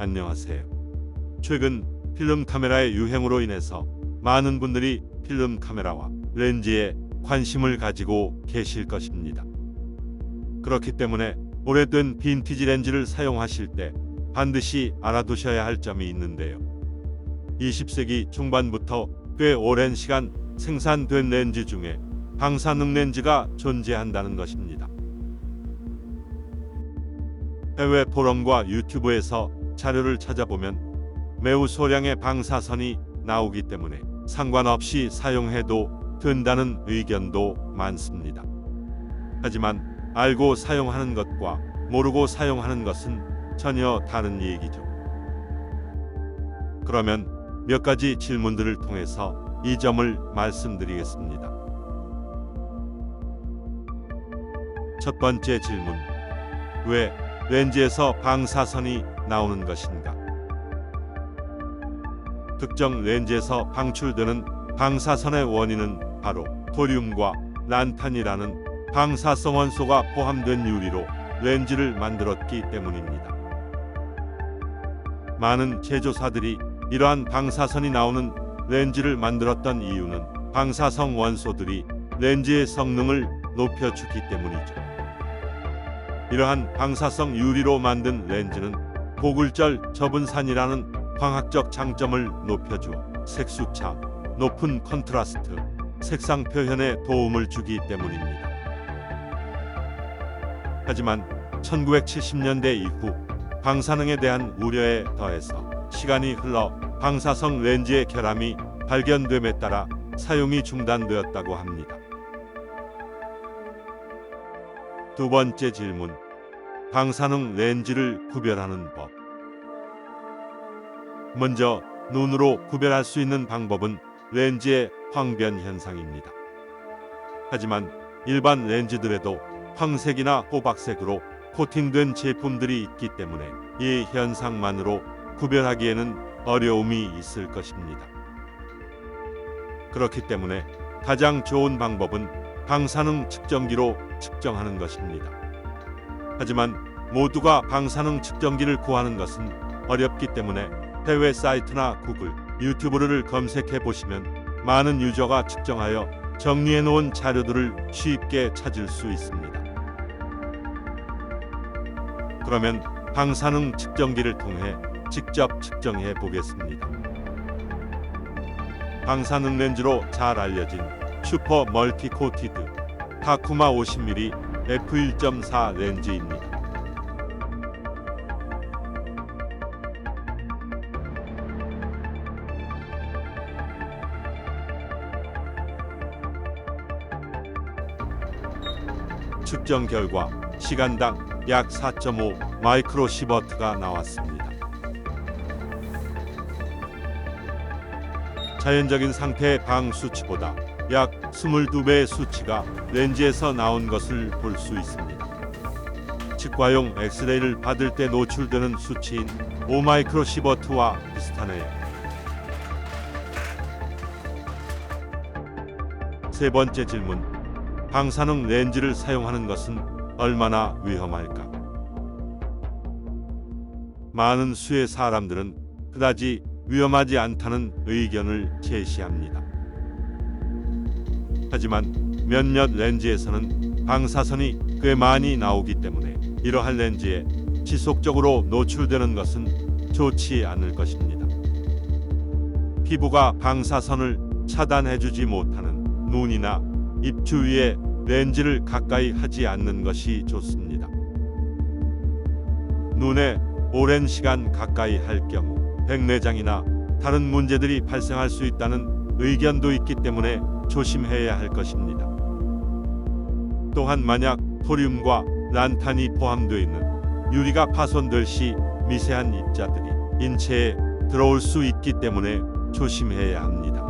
안녕하세요. 최근 필름 카메라의 유행으로 인해서 많은 분들이 필름 카메라와 렌즈에 관심을 가지고 계실 것입니다. 그렇기 때문에 오래된 빈티지 렌즈를 사용하실 때 반드시 알아두셔야 할 점이 있는데요. 20세기 중반부터 꽤 오랜 시간 생산된 렌즈 중에 방사능 렌즈가 존재한다는 것입니다. 해외 포럼과 유튜브에서 자료를 찾아보면 매우 소량의 방사선이 나오기 때문에 상관없이 사용해도 된다는 의견도 많습니다. 하지만 알고 사용하는 것과 모르고 사용하는 것은 전혀 다른 얘기죠. 그러면 몇 가지 질문들을 통해서 이 점을 말씀드리겠습니다. 첫 번째 질문. 왜 렌즈에서 방사선이 나오는 것인가? 특정 렌즈에서 방출되는 방사선의 원인은 바로 토륨과 란탄이라는 방사성 원소가 포함된 유리로 렌즈를 만들었기 때문입니다. 많은 제조사들이 이러한 방사선이 나오는 렌즈를 만들었던 이유는 방사성 원소들이 렌즈의 성능을 높여주기 때문이죠. 이러한 방사성 유리로 만든 렌즈는 고글절 저분산이라는 광학적 장점을 높여주어 색수차, 높은 컨트라스트, 색상 표현에 도움을 주기 때문입니다. 하지만 1970년대 이후 방사능에 대한 우려에 더해서 시간이 흘러 방사성 렌즈의 결함이 발견됨에 따라 사용이 중단되었다고 합니다. 두 번째 질문. 방사능 렌즈를 구별하는 법. 먼저 눈으로 구별할 수 있는 방법은 렌즈의 황변 현상입니다. 하지만 일반 렌즈들에도 황색이나 호박색으로 코팅된 제품들이 있기 때문에 이 현상만으로 구별하기에는 어려움이 있을 것입니다. 그렇기 때문에 가장 좋은 방법은 방사능 측정기로 측정하는 것입니다. 하지만 모두가 방사능 측정기를 구하는 것은 어렵기 때문에 해외 사이트나 구글, 유튜브를 검색해 보시면 많은 유저가 측정하여 정리해 놓은 자료들을 쉽게 찾을 수 있습니다. 그러면 방사능 측정기를 통해 직접 측정해 보겠습니다. 방사능 렌즈로 잘 알려진 슈퍼 멀티 코티드 타쿠마 50mm f1.4 렌즈입니다. 측정 결과 시간당 약 4.5 마이크로 시버트가 나왔습니다. 자연적인 상태의 방 수치보다 약 22배의 수치가 렌즈에서 나온 것을 볼 수 있습니다. 치과용 엑스레이를 받을 때 노출되는 수치인 5마이크로 시버트와 비슷하네요. 세 번째 질문. 방사능 렌즈를 사용하는 것은 얼마나 위험할까? 많은 수의 사람들은 그다지 위험하지 않다는 의견을 제시합니다. 하지만 몇몇 렌즈에서는 방사선이 꽤 많이 나오기 때문에 이러한 렌즈에 지속적으로 노출되는 것은 좋지 않을 것입니다. 피부가 방사선을 차단해주지 못하는 눈이나 입 주위에 렌즈를 가까이 하지 않는 것이 좋습니다. 눈에 오랜 시간 가까이 할 경우 백내장이나 다른 문제들이 발생할 수 있다는 의견도 있기 때문에 조심해야 할 것입니다. 또한 만약 토륨과 란탄이 포함되어 있는 유리가 파손될 시 미세한 입자들이 인체에 들어올 수 있기 때문에 조심해야 합니다.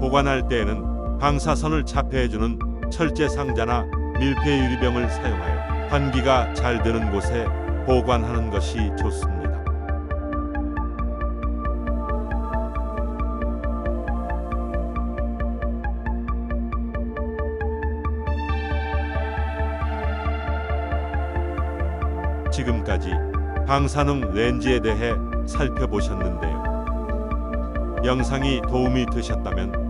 보관할 때에는 방사선을 차폐해주는 철제 상자나 밀폐 유리병을 사용하여 환기가 잘 되는 곳에 보관하는 것이 좋습니다. 지금까지 방사능 렌즈에 대해 살펴보셨는데요. 영상이 도움이 되셨다면